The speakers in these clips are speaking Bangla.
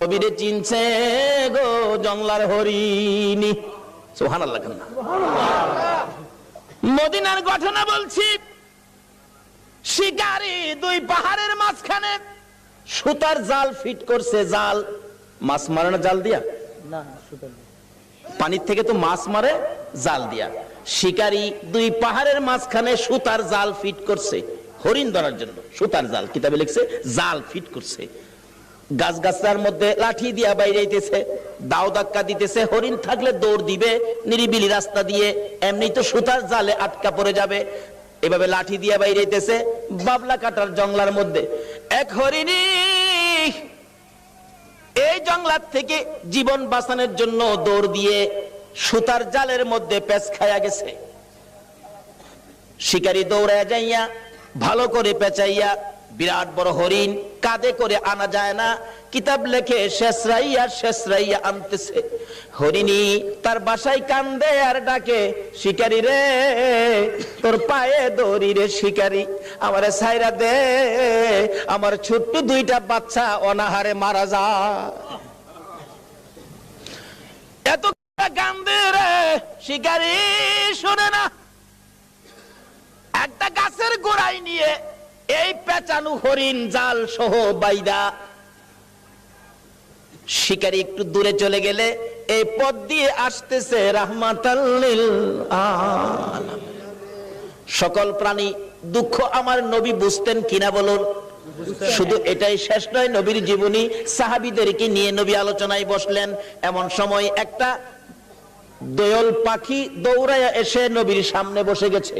কবিরে চিনছে গো জংলার হরিণী। সোহান আল্লাহ মদিনার ঘটনা বলছি শিকারি দুই পাহাড়ের মাঝখানে সুতার জাল ফিট করছে জাল। মাছ মারানো জাল দিয়া? না পানির থেকে তো মাছ মারে জাল দিয়া। শিকারি দুই পাহাড়ের মাঝখানে সুতার জাল ফিট করছে হরিণ ধরার জন্য। সুতার জাল কিতাবে লিখছে জাল ফিট করছে। গাছ গাছার মধ্যে লাঠি দিয়া বাইরে আইতেছে দাও ধাক্কা দিতেছে, হরিণ থাকলে দৌড় দিবে, নিরিবিলি রাস্তা দিয়ে এমনি তো সুতার জালে আটকা পড়ে যাবে। এভাবে লাঠি দিয়া বাইরে আইতেছে বাবলা কাটার জঙ্গলার মধ্যে। এক হরিণী, এই জঙ্গলার থেকে জীবন বাঁচানোর জন্য দৌড় দিয়ে সুতার জালের মধ্যে পেঁচ খায়া গেছে। শিকারী দৌড়ায় যাইয়া, ভালো করে পেঁচাইয়া বিরাট বড় হরিণ কাঁধে করে আনা যায় না। কিতাব লেখে শেষরাইয়া শেষরাইয়া আনতেছে। হরিণী তার বাসায় কান্দে আর ডাকে, শিকারি রে, তোর পায়ে দৌড়ি রে শিকারি। আমারে সাইরা দে, আমার ছোট্ট দুইটা বাচ্চা অনাহারে মারা যা। এত কান্দে রে, শিকারি, শোনে না। একটা গাছের গোড়ায় নিয়ে এই পেঁচানো হরিণ জাল সহ বাইদা। শিকারি একটু দূরে চলে গেলে এই পথ দিয়ে আসতেছে রাহমাতাল্লিল সকল প্রাণী দুঃখ আমার নবী বুঝতেন কিনা বলুন? শুধু এটাই শেষ নয় নবীর জীবনী সাহাবিদেরকে নিয়ে নবী আলোচনায় বসলেন। এমন সময় একটা দোয়ল পাখি দৌড়ায় এসে নবীর সামনে বসে গেছে।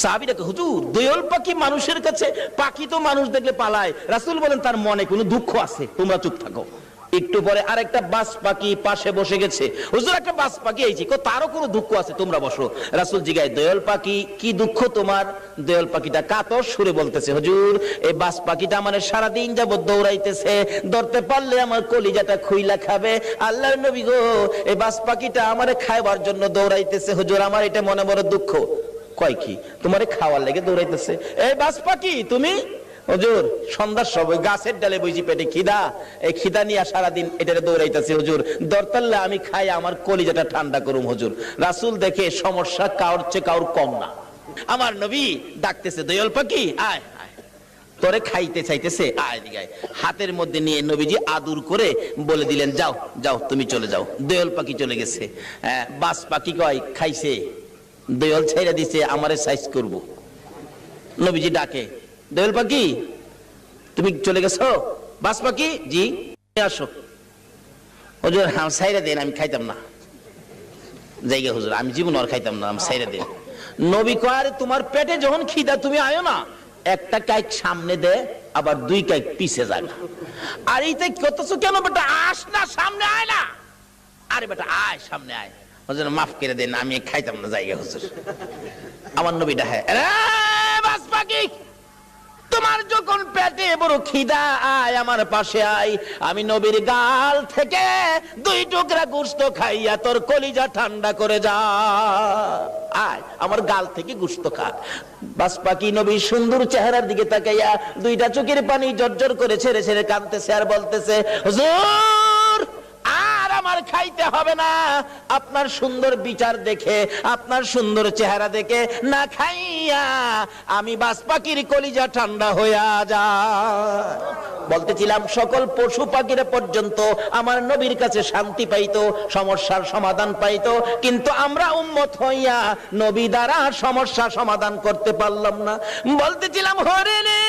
সাহাবিরাকে হুজুর, দোয়ল পাখি মানুষের কাছে, পাখি তো মানুষ দেখলে পালায়। রাসূল বলেন, তার মনে কোনো দুঃখ আছে? তোমরা চুপ থাকো। একটু পরে বাস পাখি পাশে বসে গেছে। হুজুর, একটা বাস পাখি আইছি, কো, তারও কোনো দুঃখ আছে? তোমরা বসো। রাসূল জিগায় দোয়ল পাখি, কি দুঃখ তোমার? পাখিটা কাতর সুরে বলতেছে, হুজুর এই বাস পাখিটা আমার সারা দিন যাবত দৌড়াইতেছে। ধরতে পারলে আমার কলিজাটা খুইলা খাবে। আল্লাহর নবী গো এই বাস পাখিটা আমার খাইবার জন্য দৌড়াইতেছে। হুজুর, আমার এটা মনে বড় দুঃখ। কয় কি? তোমারে খাওয়ার লেগে দৌড়াইতেছে। এই বাস পাখি তুমি? হুজুর সন্ধ্যার সময় গাছের ডালে বইছি পেটে খিদা। এই খিদা নিয়ে সারাদিন এটারে দৌড়াইতেছে হুজুর। দরতাল্লে আমি খাই আমার কলিজাটা ঠান্ডা করুম হুজুর। রাসূল দেখে সমস্যা কাউর চেয়ে কাউর কম না। আমার নবী ডাকতেছে দয়াল পাখি আয় তোরে খাইতে চাইতেছে আয় দিগায় হাতের মধ্যে নিয়ে নবীজি আদুর করে বলে দিলেন যাও যাও তুমি চলে যাও। দয়াল পাখি চলে গেছে। হ্যাঁ, বাস পাখি কয়? খাইছে। দয়াল ছেড়ে দিছে, আমারে সাইজ করব। নবীজি ডাকে দয়াল পাখি, তুমি চলে গেছো? বাস পাখি? জি আসো। হুজুর হ্যাঁ সাইরা দেন, আমি খাইতাম না। জায়গা হুজুর, আমি জীবন আর খাইতাম না আমি সাইরা দেন। নবী কয় তোমার পেটে যখন খিদা, তুমি আয়ো না? একটা কাইক সামনে দে, আবার দুই কাইক পিছে যাবে আর এইতে কতছো কেন বেটা, আস না, সামনে আয় না। আরে বেটা, আয়, সামনে আয়। হুজুর, মাফ করে দেন, আমি খাইতাম না জায়গা হুজুর। আমার নবীটা হ্যাঁ রে বাস তোমার যখন পেটে বড় খিদা আয়, আমার পাশে আয়। আমি নবীর গাল থেকে দুই টুকরা গুস্ত খাইয়া তোর কলিজা ঠান্ডা করে যা। আয়, আমার গাল থেকে গুস্ত খা। বাস পাখি নবীর সুন্দর চেহারার দিকে তাকাইয়া দুইটা চোখের পানি জর্জর করে ছেড়ে ছেড়ে কাঁদতেছে আর বলতেছে, হুজুর আমার খাইতে হবে না। আপনার সুন্দর বিচার দেখে, আপনার সুন্দর চেহারা দেখে না খাইয়া আমি বাস পাখির কলিজা ঠান্ডা হইয়া যা বলতেছিলাম, সকল পশু পাখিরা পর্যন্ত আমার নবীর কাছে শান্তি পাইতো, সমস্যার সমাধান পাইতো, কিন্তু আমরা উম্মত হইয়া নবী দ্বারা সমস্যা সমাধান করতে পারলাম না। বলতেছিলাম হরিণী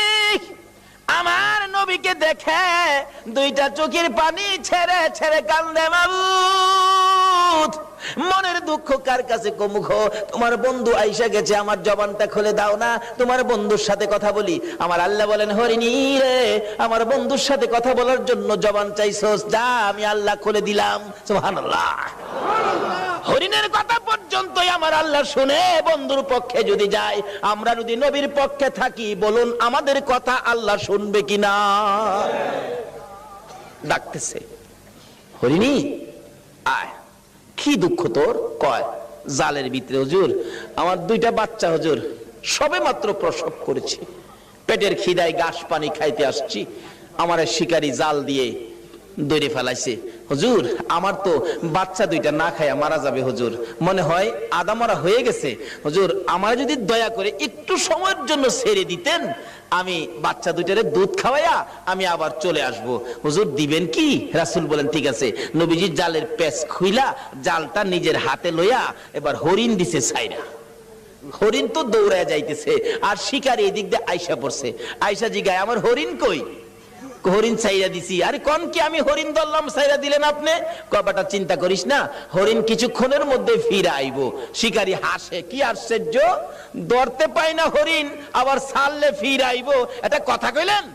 আমার নবীকে দেখে দুইটা চোখের পানি ছেড়ে ছেড়ে কান্দে মাবুদ মনের দুঃখ কার কাছে কমুখ তোমার বন্ধু আইসা গেছে, আমার জবানটা খুলে দাও না। তোমার বন্ধুর সাথে কথা বলি। আমার আল্লাহ বলেন, হরিণী রে, আমার বন্ধুর সাথে কথা বলার জন্য জবান চাইছস? যা, আমি আল্লাহ খুলে দিলাম। হরিণের কথা পর্যন্তই আমার আল্লাহ শুনে বন্ধুর পক্ষে যদি যায়, আমরা যদি নবীর পক্ষে থাকি, বলুন, আমাদের কথা আল্লাহ শুনবে কিনা? ডাকতেছে, হরিণী, আয়। কি দুঃখ তোর? কয়, জালের ভিতরে হুজুর, আমার দুইটা বাচ্চা হুজুর, সবে মাত্র প্রসব করেছি। পেটের খিদায় ঘাস পানি খাইতে আসছি, আমার শিকারি জাল দিয়ে দৈরে ফেলাইছে। হুজুর, আমার তো বাচ্চা দুইটা না খায়া মারা যাবে হুজুর। মনে হয় আদা মরা হয়ে গেছে। হুজুর, আমার যদি দয়া করে একটু সময়ের জন্য ছেড়ে দিতেন, আমি বাচ্চা দুইটারে দুধ খাওয়াইয়া আমি আবার চলে আসব। হুজুর, দিবেন কি? রাসূল বলেন, ঠিক আছে। নবীজি জালের পেচ খুইলা জালটা নিজের হাতে লইয়া এবার হরিণ দিছে সাইরা হরিণ তো দৌড়ায় যাইতেছে, আর শিকারি এদিক দিয়ে আইসা পড়ছে। আইসা জিগায়, আমার হরিণ কই? হরিণ সাইরা দিছি। আরে কন কি আমি হরিণ ধরলাম সাইরা দিলেন আপনি? কবাটা চিন্তা করিস না, হরিণ কিছুক্ষণের মধ্যে ফিরে আইব। শিকারি হাসে, কি আশ্চর্য? ধরতে পাই না হরিণ, আবার সারলে ফিরে আইব। এটা কথা কইলেন?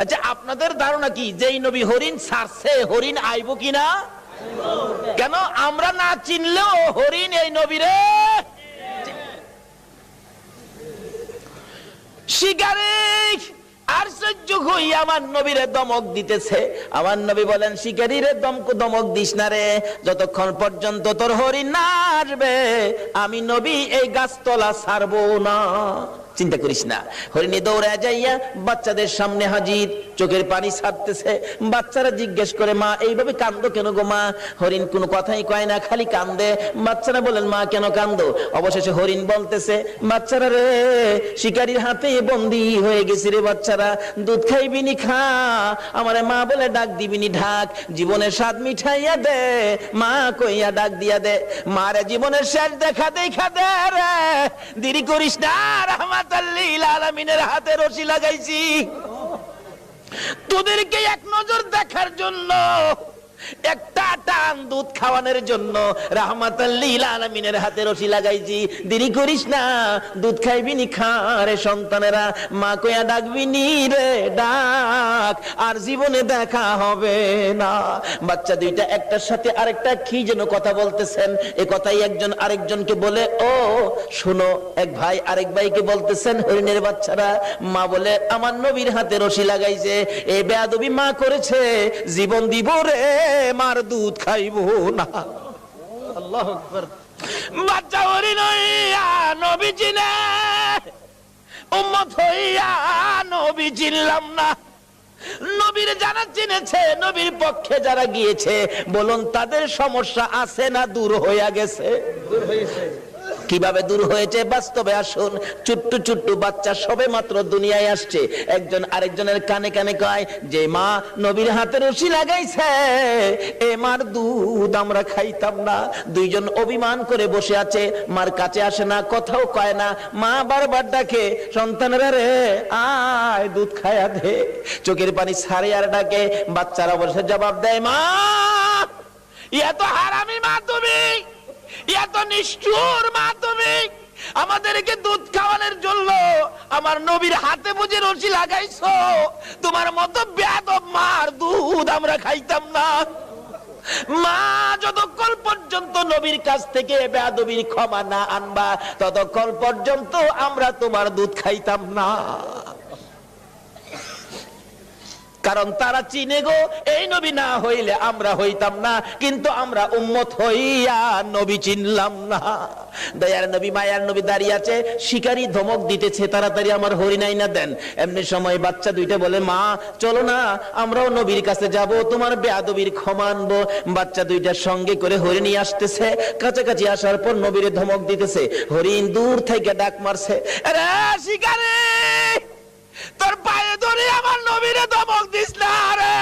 আচ্ছা আপনাদের ধারণা কি? যেই নবী হরিণ ছাড়ছে, হরিণ আইব কিনা? কেন? আমরা না চিনলেও হরিণ এই নবীরে। শিকারি! আর সহ্য হই আমার নবীরে দমক দিতেছে। আমার নবী বলেন, শিকারীরে দমক দমক দিস না রে, যতক্ষণ পর্যন্ত তোর হরিণ না আসবে, আমি নবী এই গাছতলা ছাড়বো না। চিন্তা করিস না, হরিণী দৌড়ে যাইয়া বাচ্চাদের সামনে হাজির, চোখের পানি ছাড়তেছে। বাচ্চারা জিজ্ঞেস করে, মা, এইভাবে কান্দো কেন গো মা? হরিণ কোনো কথাই কয় না, খালি কান্দে। বাচ্চারা বলেন, মা, কেন কান্দো? অবশেষে হরিণ বলতেছে, বাচ্চারা রে, শিকারীর হাতে বন্দি হয়ে গেছি রে বাচ্চারা। দুধ খাইবি নি খা। আমারে মা বলে ডাক দিবি নি ঢাক। জীবনের স্বাদ মিঠাইয়া দে, মা কইয়া ডাক দিয়া দে। মারে জীবনের শেষ দেখা দেখা দে রে। দেরি করিস না, রহমাতাল্লিল আলামিনের হাতে রশি লাগাইছি। তোদেরকে এক নজর দেখার জন্য একটা টান দুধ খাওয়ানোর জন্য রাহমাতাল্লিল আলামিনের হাতে রশি লাগাইছি। দেরি করিস না, দুধ খাইবি নি খা রে সন্তানেরা। মা কইয়া ডাকবি নি রে, ডাক, আর জীবনে দেখা হবে না। বাচ্চা দুইটা একটার সাথে আরেকটা কি যেন কথা বলতেছেন। এ কথাই একজন আরেকজনকে বলে, ও, শোনো, এক ভাই আরেক ভাইকে বলতেছেন, হরিণের বাচ্চারা, মা বলে, আমার নবীর হাতে রশি লাগাইছে, এ বেয়াদবি মা করেছে, জীবন দিব রে। মার দুধ খাইব না। আল্লাহ বাচ্চা নবী চিনে উম্মত হইয়া নবী চিনলাম না। নবীর যারা চিনেছে, নবীর পক্ষে যারা গিয়েছে, বলুন তাদের সমস্যা আছে না দূর হইয়া গেছে? কীভাবে দূর হয়েছে? বাস্তবে আসুন। চুট্টু চুট্টু বাচ্চা সবে মাত্র দুনিয়ায় আসছে। একজন আরেকজনের কানে কানে কয়, যে মা নবীর হাতে রশি লাগাইছে, এ মার দুধ আমরা খাইতাম না। দুইজন অভিমান করে বসে আছে। মার কাছে আসে না, কথাও কয় না। মা বারবার ডাকে, সন্তানেরা রে, আয় দুধ খায়া দে। চোখের পানি সারে আর ডাকে। বাচ্চারা বসে জবাব দেয়, মা ইয়া তো হারামি মা তুমি। এত নিষ্ঠুর মা আমাদেরকে দুধ খাওয়ানোর জন্য আমার নবীর হাতে বুঝে রশি লাগাইছো। তোমার মতো বেয়াদব মার দুধ আমরা খাইতাম না। মা, যতক্ষণ পর্যন্ত নবীর কাছ থেকে বেয়াদবির ক্ষমা না আনবা, ততক্ষণ পর্যন্ত আমরা তোমার দুধ খাইতাম না। কারণ তারা চিনে গো, এই নবী না হইলে আমরা হইতাম না, কিন্তু আমরা উম্মত হইয়া নবী চিনলাম না। দয়ার নবী, মায়ার নবী দাঁড়িয়ে আছে, শিকারী ধমক দিতেছে, তাড়াতাড়ি আমার হরিণাই না দেন। এমনি সময় বাচ্চা দুইটা বলে, মা, চলো না, আমরাও নবীর কাছে যাব, তোমার বেয়াদবির ক্ষমা আনব। বাচ্চা দুইটার সঙ্গে করে হরিণী আসতেছে, কাছাকাছি আসার পর নবীর ধমক দিতেছে, হরিণ দূর থেকে ডাক মারছে। শিকারী! তোর পায়ে ধরে আমার নবীরে দমক দিস না রে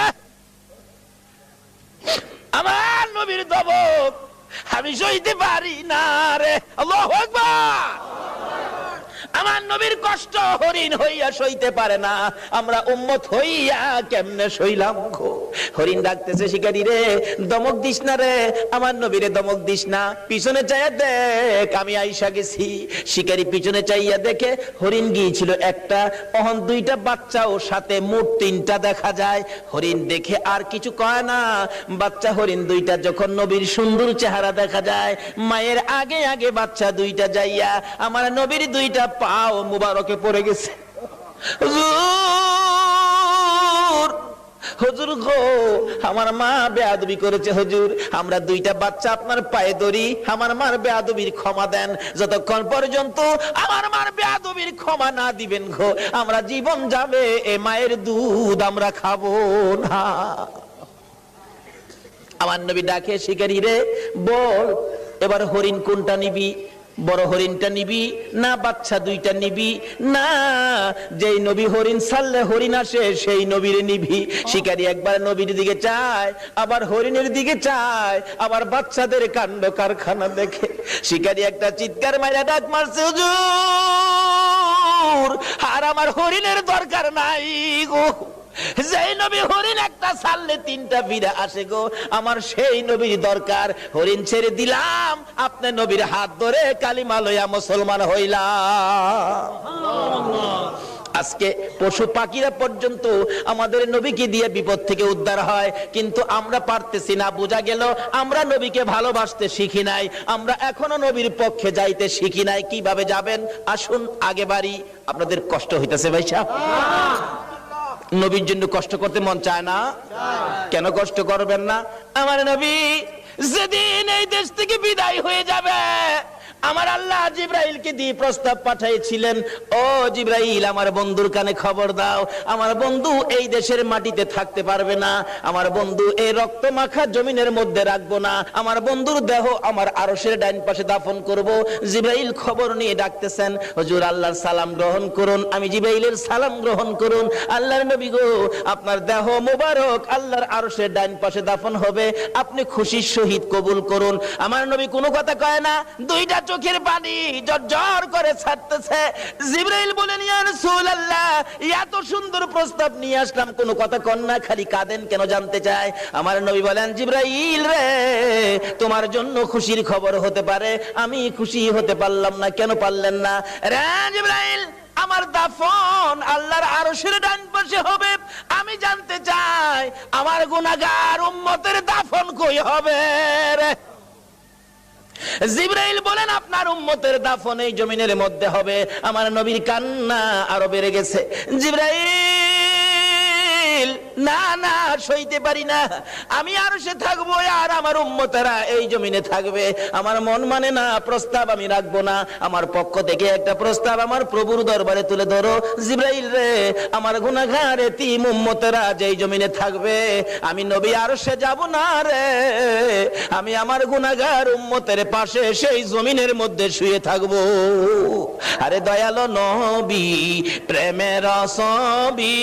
আমার নবীর দমক আমি সইতে পারি না রে আল্লাহু আকবার। আমার নবীর কষ্ট হরিণ হইয়া সইতে পারে না। আমরা উম্মত হইয়া কেমনে সইলাম গো? হরিণ ডাকতেছে শিকারি রে, দমক দিস না রে, আমার নবীরে দমক দিস না। পিছনে চাইয়া দেখ, আমি আইসা গেছি। শিকারি পিছনে চাইয়া দেখে হরিণ গিয়েছিল একটা, অহন দুইটা বাচ্চা ও সাথে মোট তিনটা দেখা যায়। হরিণ দেখে আর কিছু কয় না। বাচ্চা হরিণ দুইটা যখন নবীর সুন্দর চেহারা দেখা যায়, মায়ের আগে আগে বাচ্চা দুইটা যাইয়া, আমার নবীর দুইটা পাও মুবারকে পড়ে গেছে। হুজুর গো, আমার মা বেয়াদবি করেছে হুজুর। আমরা দুইটা বাচ্চা আপনার পায়ে ধরি, আমার মার বেয়াদবির ক্ষমা দেন। যতক্ষণ পর্যন্ত আমার মার বেয়াদবির ক্ষমা না দিবেন গো, আমরা জীবন যাবে, এ মায়ের দুধ আমরা খাব না। আমার নবী ডাকে, শিকারি রে, বল, এবার হরিণ কোনটা নিবি? বড় হরিণটা নিবি, না বাচ্চা দুইটা নিবি, না যেই নবী হরিণ ছাড়লে হরিণ আসে, সেই নবীর নিবি। শিকারি একবার নবীর দিকে চায়, আবার হরিণের দিকে চায়, আবার বাচ্চাদের কাণ্ড কারখানা দেখে। শিকারি একটা চিৎকার মাইরা ডাক মারছে, হুজুর, আর আমার হরিণের দরকার নাই গো। যেই নবী হরিণ একটা ছাড়লে তিনটা বিড়া আসে গো। আমার সেই নবীর দরকার। হরিণ ছেড়ে দিলাম, আপনি নবীর হাত ধরে কালিমা মুসলমান হইলাম। আজকে পশু পাখিরা পর্যন্ত আমাদের নবীকে দিয়ে বিপদ থেকে উদ্ধার হয়, কিন্তু আমরা পারতেছি না। বোঝা গেল, আমরা নবীকে ভালোবাসতে শিখি নাই। আমরা এখনও নবীর পক্ষে যাইতে শিখি নাই। কীভাবে যাবেন? আসুন, আগে বাড়ি। আপনাদের কষ্ট হইতেছে ভাই সাহেব নবীর জন্য কষ্ট করতে মন চায় না? কেন কষ্ট করবেন না? আমার নবী যেদিন এই দেশ থেকে বিদায় হয়ে যাবে আমার আল্লাহ জিব্রাইলকে দিয়ে প্রস্তাব পাঠাইছিলেন, ও জিব্রাইল, আমার বন্ধুর কানে খবর দাও। আমার বন্ধু এই দেশের মাটিতে থাকতে পারবে না। আমার বন্ধু এই রক্ত মাখা জমিনের মধ্যে রাখব না। আমার বন্ধুর দেহ আমার আরশের ডাইন পাশে দাফন করব। জিব্রাইল খবর নিয়ে ডাকতেছেন, হুজুর, আল্লাহর সালাম গ্রহণ করুন। আমি জিব্রাইলের সালাম গ্রহণ করুন। আল্লাহর নবী গো, আপনার দেহ মোবারক আল্লাহর আরশের ডাইন পাশে দাফন হবে। আপনি খুশির সহিত কবুল করুন। আমার নবী কোনো কথা কয় না, দুইটা চোখের পানি জর্জর করে ছাড়তেছে। জিব্রাইল বলেন ইয়া রাসূলুল্লাহ, এত সুন্দর প্রস্তাব নিয়ে আসলাম। কোনো কথা কন না, খালি কাঁদেন, কেন জানতে চায়? আমার নবী বলেন, জিব্রাইল রে, তোমার জন্য খুশির খবর হতে পারে। আমি খুশি হতে পারলাম না, কেন পারলেন না? রে জিব্রাইল, আমার দাফন আল্লাহর আরশের ডান পাশে হবে। আমি জানতে চাই, আমার গুনাহগার উম্মতের দাফন কই হবে রে? জিব্রাইল বলেন, আপনার উম্মতের দাফন এই জমিনের মধ্যে হবে। আমার নবীর কান্না আরও বেড়ে গেছে। জিব্রাইল না না, সইতে পারি না। আমি আর সে থাকব আর আমার উম্মতেরা এই জমিনে থাকবে। আমার মন মানে না, প্রস্তাব আমি রাখব না। আমার পক্ষ থেকে একটা প্রস্তাব আমার প্রভুর দরবারে তুলে ধরো। জিব্রাইল রে, আমার গুনাঘার তিম উম্মতেরা যেই জমিনে থাকবে, আমি নবী আর সে যাব না রে। আমি আমার গুনাগার উম্মতের পাশে সেই জমিনের মধ্যে শুয়ে থাকব। আরে দয়ালো নবী, প্রেমের সবি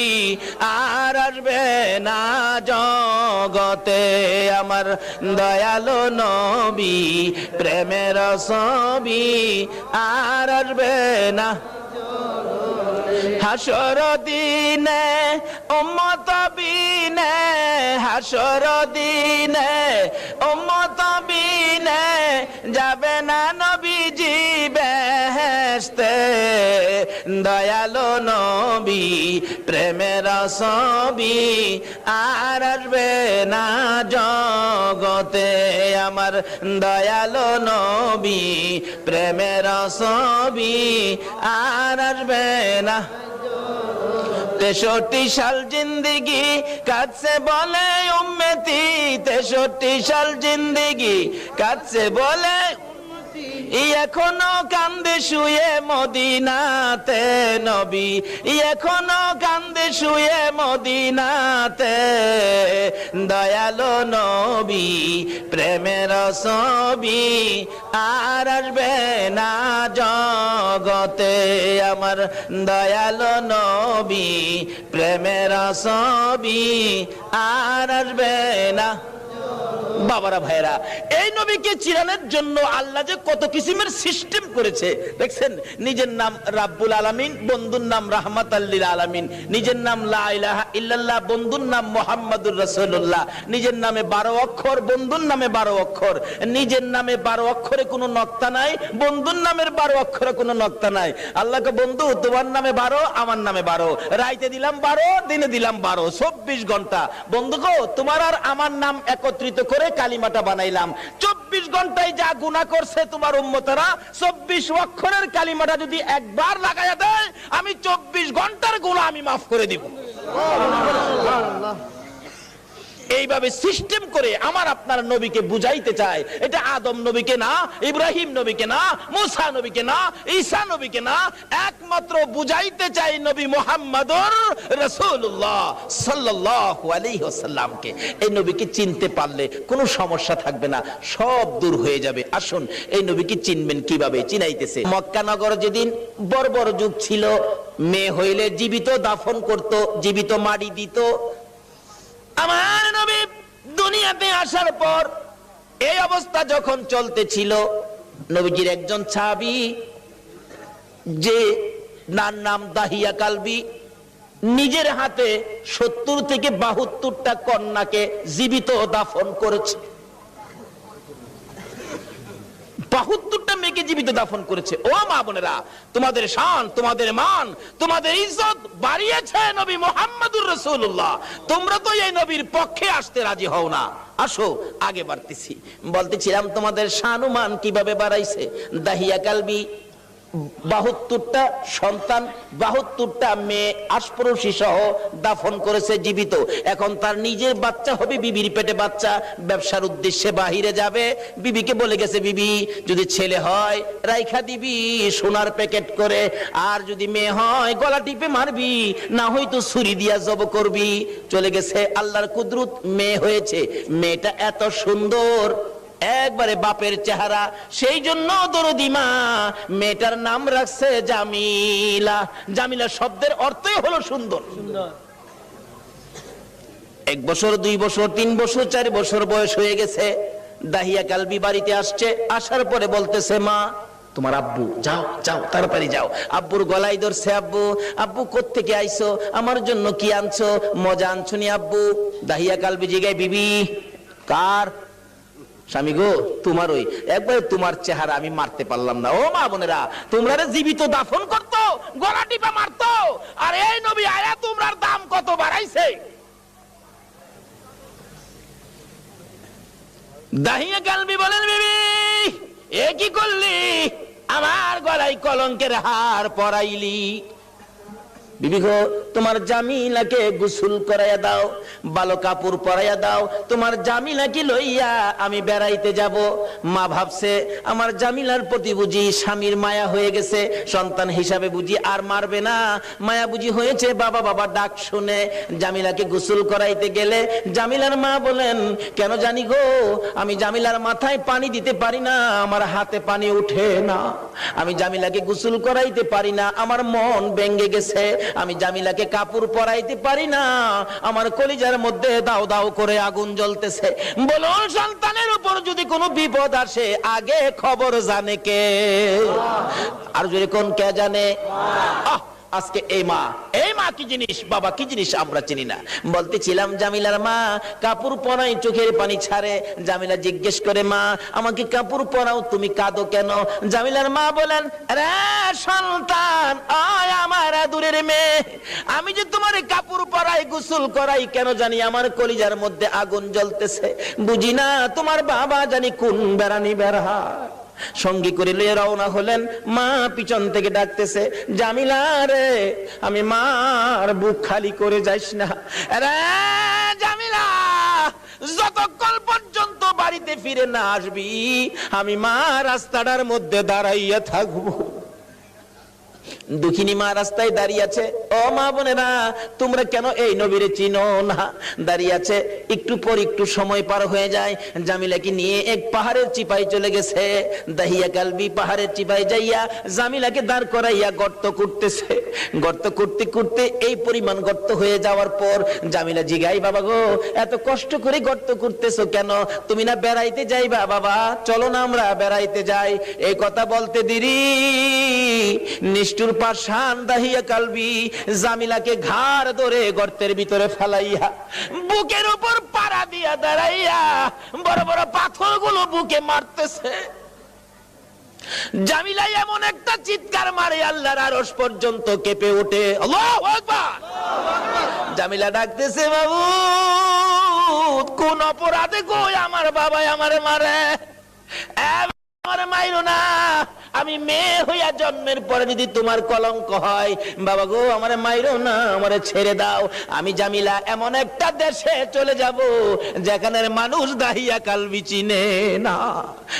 আর আসবে না জগতে আমার দয়ালো নবী, প্রেমের সবি আর আসবে না। হাসর দিনে, উম্মত বিনে, হাসর দিনে, উম্মত বিনে দয়ালো নবী, প্রেমের সবি আর আসবে না জগতে। আমার দয়ালো নবী, প্রেমের সবি আর আসবে না। তেষট্টি সাল জিন্দিগি কাছে বলে উম্মতি, তেষট্টি সাল জিন্দিগি কাছে বলে এখনও কান্দে শুয়ে মদিনাতে নবী। এখনও কান্দে শুয়ে মদিনাতে দয়ালো নবী, প্রেমের ছবি আর আসবে না জগতে। আমার দয়ালো নবী, প্রেমের ছবি আর আসবে না বাবারা ভাইরা এই নবীকে চিরানোর জন্য আল্লাহ যে কত কিসিমের সিস্টেম করেছে, দেখছেন? নিজের নাম রাব্বুল আলামিন, বন্ধুর নাম রাহমাত আল্লিল আলামিন, নিজের নাম লা ইলাহা ইল্লাল্লাহ, বন্ধুর নাম মোহাম্মদুর রাসূলুল্লাহ, নিজের নামে বারো অক্ষর, বন্ধুর নামে বারো অক্ষর, নিজের নামে বারো অক্ষরে কোনো নক্তা নাই, বন্ধুর নামের বারো অক্ষরে কোনো নক্তা নাই। আল্লাহকে বন্ধু, তোমার নামে বারো, আমার নামে বারো, রাইতে দিলাম বারো, দিনে দিলাম বারো, চব্বিশ ঘণ্টা, বন্ধু গো, তোমার আর আমার নাম একত্রিত করে কালিমাটা বানাইলাম। চব্বিশ ঘন্টায় যা গুণা করছে তোমার উম্মতারা, চব্বিশ অক্ষরের কালিমাটা যদি একবার লাগাইয়া দেয়, আমি চব্বিশ ঘণ্টার গুণা আমি মাফ করে দিব। এইভাবে সিস্টেম করে আমার আপনার নবীকে বুঝাইতে চায়। এটা আদম নবীকে না, ইব্রাহিম নবীকে না, মুসা নবীকে না, ঈসা নবীকে না, একমাত্র বুঝাইতে চাই নবী মোহাম্মদুর আলাইহি ওয়াসাল্লামকে। এই নবীকে চিনতে পারলে কোনো সমস্যা থাকবে না, সব দূর হয়ে যাবে। আসুন, এই নবীকে চিনবেন কীভাবে? চিনাইতেছে। মক্কা নগর যেদিন বর্বর যুগ ছিল, মেয়ে হইলে জীবিত, দাফন করত, জীবিত মাটি দিত আমার নবী দুনিয়াতে আসার পর এই অবস্থা যখন চলতেছিল, নবীজির একজন ছাবি যে নার নাম দাহিয়া কালবি, নিজের হাতে সত্তর থেকে বাহাত্তরটা কন্যাকে জীবিত দাফন করেছে। বাহাত্তরটা মেয়েকে জীবিত দাফন করেছে। ও মা বোনেরা, তোমাদের শান, তোমাদের মান, তোমাদের ইজ্জত বাড়িয়েছে নবী মোহাম্মদুর রসুল্লাহ তোমরা তো এই নবীর পক্ষে আসতে রাজি হও না। আসো, আগে বাড়তেছি। বলতেছিলাম, তোমাদের শানুমান কীভাবে বাড়াইছে? দাহিয়া কালবি বাহাত্তরটা সন্তান, বাহাত্তরটা মেয়ে, আশপড়শি সহ দাফন করেছে জীবিত। এখন তার নিজের বাচ্চা হবে বিবির পেটে বাচ্চা, ব্যবসার উদ্দেশ্যে বাহিরে যাবে। বিবিকে বলে গেছে, বিবি, যদি ছেলে হয়, রাইখা দিবি সোনার প্যাকেট করে। আর যদি মেয়ে হয়, গলা টিপে মারবি। না হয়তো ছুরি দিয়া জব করবি। চলে গেছে আল্লাহর কুদরত মেয়ে হয়েছে। মেয়েটা এত সুন্দর একবারে বাপের চেহারা সেই জন্য দরদিমা মেয়েটার নাম রাখছে জামিলা। জামিলা শব্দের অর্থই হলো সুন্দর। এক বছর দুই বছর তিন বছর চার বছর বয়স হয়ে গেছে। দাহিয়া কালবি বাড়িতে আসছে আসার পরে বলতেছে মা তোমার আব্বু যাও যাও তাড়াতাড়ি যাও। আব্বুর গলায় ধরছে আব্বু আব্বু কোত্থেকে আইছো? আমার জন্য কি আনছো? মজা আনছো নি আব্বু? দাহিয়া কালবি জিগায় বিবি কার স্বামী গো, তোমার ওই, একবার তোমার চেহারা আমি মারতে পারলাম না। ও মা বোনেরা, তোমরা জীবিত দাফন করতো, গলা টিপা মারতো, আর এই নবী আয়া তোমরার দাম কত বাড়াইছে? দাহিয়া কালবি বলেন, বিবি, এ কি করলি? আমার গলায় কলঙ্কের হার পরাইলি। তোমার জামিলাকে গোসল করাইয়া দাও ভালো কাপড় পরাইয়া দাও, তোমার জামিলাকে লইয়া আমি বেড়াইতে যাব। মা ভাবছে, আমার জামিলার প্রতি বুঝি স্বামীর মায়া হয়ে গেছে, সন্তান হিসাবে বুঝি আর মারবে না। মায়া বুঝি হয়েছে, বাবা বাবা ডাক শুনে জামিলাকে গোসল করাইতে গেলে জামিলার মা বলেন, কেন জানি গো, আমি জামিলার মাথায় পানি দিতে পারি না, আমার হাতে পানি উঠে না। আমি জামিলাকে গোসল করাইতে পারি না, আমার মন ভেঙ্গে গেছে আমি জামিলাকে কাপড় পরাইতে পারি না। আমার কলিজার মধ্যে দাও দাও করে আগুন জ্বলতেছে। বলুন, সন্তানের উপর যদি কোনো বিপদ আসে, আগে খবর জানে কে? আর যদি কোন কে জানে? আহ! আজকে এই মা এই মা কি জিনিস? বাবা, কি জিনিস আমরা চিনি না। বলতেছিলাম, জামিলার মা, কাপড় পরাই চোখের পানি ছাড়ে। জামিলা জিজ্ঞেস করে, মা, আমাকে কাপড় পরাও, তুমি কাঁদো কেন? জামিলার মা বলেন রে সন্তান, আয় আমার দূরের মেয়ে। আমি যে তোমার কাপড় পরাই, গোসল করাই, কেন জানি আমার কলিজার মধ্যে আগুন জ্বলতেছে। বুঝি না তোমার বাবা জানি কোন বেড়ানি বেড়া সঙ্গী করে লয়ে রওনা হলেন। মা পিছন থেকে ডাকতেছে, জামিলা রে, আমি মার বুক খালি করে যাইস না। জামিলা, যতক্ষণ পর্যন্ত বাড়িতে ফিরে না আসবি, আমি মা রাস্তাটার মধ্যে দাঁড়াইয়া থাকব। দুঃখিনী মা রাস্তায় দাঁড়িয়ে আছে। ও মা বোনেরা, তোমরা কেন এই নবীরে চিনো না? দাঁড়িয়ে আছে, একটু পর একটু সময় পার হয়ে যায়। জামিলাকে নিয়ে এক পাহাড়ের চিপাই চলে গেছে। দাহিয়া কালবি পাহাড়ের চিপাই যাইয়া জামিলাকে দাঁড় করাইয়া গর্ত করতেছে। গর্ত করতে করতে এই পরিমাণ গর্ত হয়ে যাওয়ার পর জামিলা জিগাই বাবা গো, এত কষ্ট করে গর্ত করতেছো কেন? তুমি না বেড়াইতে যাইবা, বাবা? চলো না আমরা বেড়াইতে যাই। এই কথা বলতে দিরি। নিষ্ঠুর ঘাড় ধরে গর্তের ভিতরে বুকের উপর পাড়া দিয়া দাঁড়াইয়া বুকে জামিলা এমন একটা চিৎকার মারে, আল্লাহর পর্যন্ত কেঁপে আকবার! জামিলা ডাকতেছে, বাবু, কোন অপরাধে কই আমার বাবা আমারে মারে? আমি মেয়ে হইয়া জন্মের পরে যদি তোমার কলঙ্ক হয়, বাবা গো, আমারে মাইরো না, আমারে ছেড়ে দাও। আমি জামিলা এমন একটা দেশে চলে যাব যেখানের মানুষ দাহিয়া কালবি চিনে না।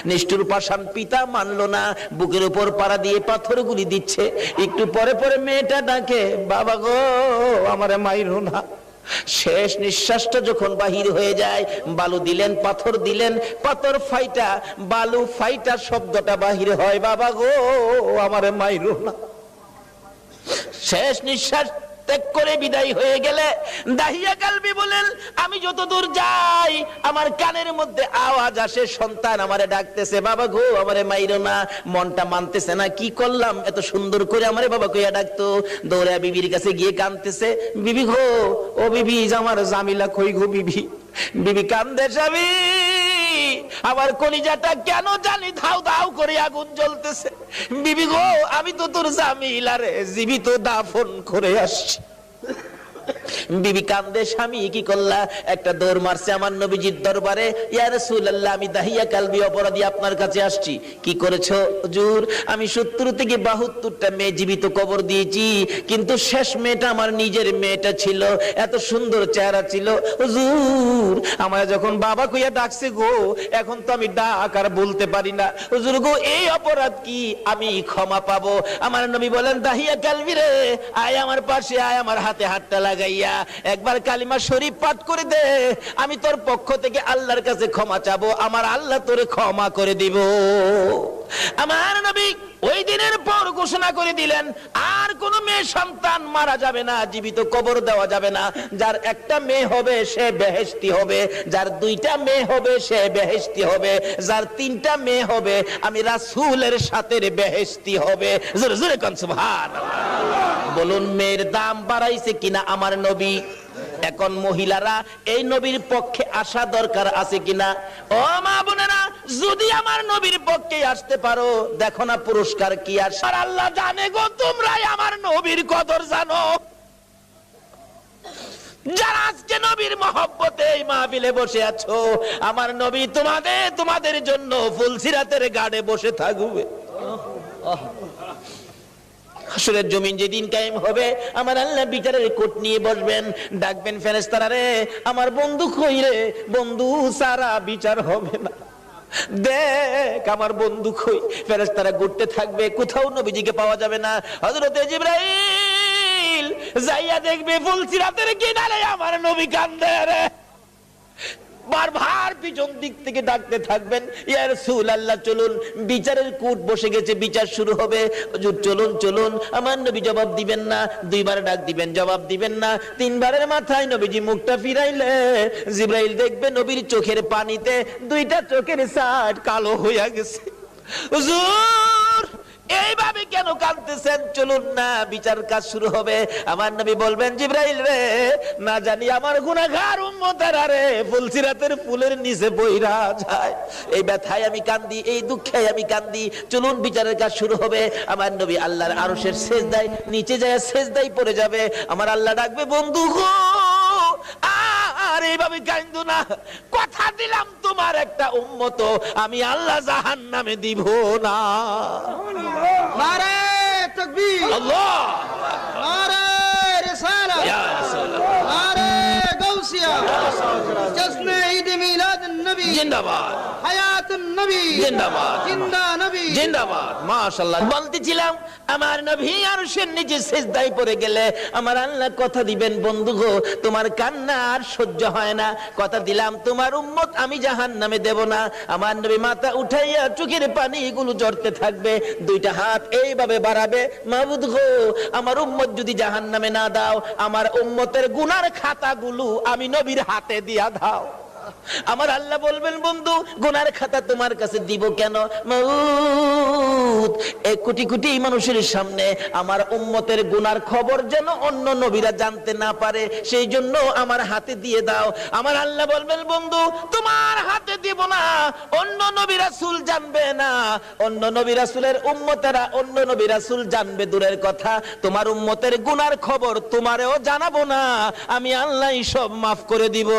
নিষ্ঠুর পাষাণ পিতা মানলো না, বুকের উপর পাড়া দিয়ে পাথরগুলি দিচ্ছে। একটু পরে পরে মেয়েটা ডাকে, বাবা গো, আমারে মাইরো না। শেষ নিঃশ্বাসটা যখন বাহির হয়ে যায়, বালু দিলেন, পাথর দিলেন, পাথর ফাইটা, বালু ফাইটা শব্দটা বাহির হয়, বাবা গো, আমারে মাইরো না। শেষ নিঃশ্বাস ত্যাগ করে বিদায় হয়ে গেলে দাহিয়া কালবি বলেন, আমি যত দূর যাই, আমার কানের মধ্যে আওয়াজ আসে, সন্তান আমারে ডাকতেছে, বাবা গো, আমারে মাইরো না, মনটা মানতেছে না, কি করলাম? এত সুন্দর করে আমারে বাবা কইয়া ডাকতো দৌড়া বিবির কাছে গিয়ে কানতেছে বিবি গো, ও বিবি আমার জামিলা কই গো বিবি? বিবি কান্দে, স্বামী আমার কলিজাটা কেন জানি ধাও ধাও করে আগুন জ্বলতেছে। বিবি গো, আমি তো তোর জামিলারে জীবিত দাফন করে আসছি। বিবি কান্দে, স্বামী কি করলা? একটা দৌড় মারছে আমার নবীজির দরবারে। আমি দাহিয়া কালবি অপরাধী আপনার কাছে আসছি। কি করেছ? হুজুর, আমি সত্তর থেকে বাহাত্তরটা মেয়ে জীবিত কবর দিয়েছি, কিন্তু শেষ মেয়েটা আমার নিজের মেয়েটা ছিল। এত সুন্দর চেহারা ছিল। হুজুর আমার যখন বাবা কইয়া ডাকছে গো, এখন তো আমি ডাক আর বলতে পারি না। হুজুর গো, এই অপরাধ কি? আমি ক্ষমা পাবো। আমার নবী বলেন, দাহিয়া কালবি রে, আয় আমার পাশে, আয় আমার হাতে হাতটা লাগাইয়া একবার কালিমা শরীফ পাঠ করে দে। আমি তোর পক্ষ থেকে আল্লাহর কাছে ক্ষমা চাবো, আমার আল্লাহ তোরে ক্ষমা করে দিব। আমার নবী ওই দিনের পর ঘোষণা করে দিলেন, আর কোন মেয়ে সন্তান মারা যাবে না, জীবিত কবর দেওয়া যাবে না। যার একটা মেয়ে হবে, সে বেহেশতি হবে। যার দুইটা মেয়ে হবে, সে বেহেশতি হবে। যার তিনটা মেয়ে হবে, আমি রাসূলের সাথে বেহেশতি হবে। জোরে জোরে কোন, সুবহানাল্লাহ। বলুন, মেয়ের দাম বাড়াইছে কিনা আমার নবী? এখন মহিলারা, এই নবীর পক্ষে আসা দরকার আছে কিনা? ও মা বোনেরা, যদি আমার নবীর পক্ষে আসতে পারো, দেখো না পুরস্কার কি আসার আল্লাহ জানে গো, তোমরাই আমার নবীর কদর জানো। যারা আজকে নবীর মহব্বতে এই মাহফিলে বসে আছো, আমার নবী তোমাদের তোমাদের জন্য ফুলসিরাতের গাড়ে বসে থাকবে। হাসরের জমিন যেদিন কায়েম হবে, আমার আল্লাহ বিচারের কোট নিয়ে বসবেন। ডাকবেন ফেরেস্তারা রে, আমার বন্ধু কই রে, বন্ধু, সারা বিচার হবে না। দেখ, আমার বন্ধু কই ফেরেস্তারা ঘুরতে থাকবে, কোথাও নবীজিকে পাওয়া যাবে না। হযরতে জিবরাইল যাইয়া দেখবে ফুলসিরাতের কিনারে আমার নবী কান্দে রে। বারবার পিছন দিক থেকে ডাকতে থাকবেন, ইয়া রাসূলুল্লাহ, চলুন, বিচারের কোর্ট বসে গেছে, বিচার শুরু হবে। চলুন চলুন। আমার নবী জবাব দিবেন না, দুইবার ডাক দিবেন, জবাব দিবেন না। তিনবারের মাথায় নবীজি মুখটা ফিরাইলে, জিব্রাইল দেখবে নবীর চোখের পানিতে দুইটা চোখের সাইড কালো হইয়া গেছে। হুজুর! এইভাবে কেন কাঁদতেছেন? চলুন না, বিচার কাজ শুরু হবে। আমার নবী বলবেন, জিব্রাইল রে, না জানি আমার গুনাহগার উম্মতের আরে ফুলসিরাতের ফুলের নিচে বইরা যায়। এই ব্যথায় আমি কান্দি, এই দুঃখে আমি কান্দি। চলুন, বিচারের কাজ শুরু হবে। আমার নবী আল্লাহর আরশের সেজদায়, নিচে যায় সেজদায় পড়ে যাবে। আমার আল্লাহ ডাকবে, বন্ধু গো এইভাবে কান্দু না। কথা দিলাম তোমার একটা উম্মত আমি আল্লাহ জাহান নামে দিব না। আল্লাহ। নারে ইয়া রাসূলুল্লাহ। ঈদ মিলাদ নবী জিন্দাবাদ। হায়াতুন নবী জিন্দাবাদ। জিন্দা নবী জিন্দাবাদ। মাশাআল্লাহ। বলতেছিলাম আমার নবী আরশের নিচে সিজদায় পড়ে গেলে আমার আল্লাহ কথা দিবেন বন্ধু গো তোমার কান্না আর সহ্য হয় না। কথা দিলাম তোমার উম্মত আমি জাহান্নামে দেব না। আমার নবী মাথা উঠাইয়া চোখের পানি গুলো জড়তে থাকবে দুইটা হাত এইভাবে বাড়াবে মাহবুদ গো আমার উম্মত যদি জাহান্নামে না দাও আমার উম্মতের গুনার খাতাগুলো আমি নবীর হাতে দিয়া দাও। আমার আল্লাহ বলবেন, বন্ধু, গুনার খাতা তোমার কাছে দিব কেন? কোটি কোটি মানুষের সামনে আমার উম্মতের গুনার খবর যেন অন্য নবীরা জানতে না পারে, সেই জন্য আমার হাতে দিয়ে দাও। আমার আল্লাহ বলবেন, বন্ধু, তোমার হাতে দিব না, অন্য নবী রাসূল জানবে না। অন্য নবী রাসূলের উম্মতেরা অন্য নবী রাসূল জানবে, দূরের কথা। তোমার উম্মতের গুনার খবর তোমারেও জানাব না, আমি আল্লাহ সব মাফ করে দিব।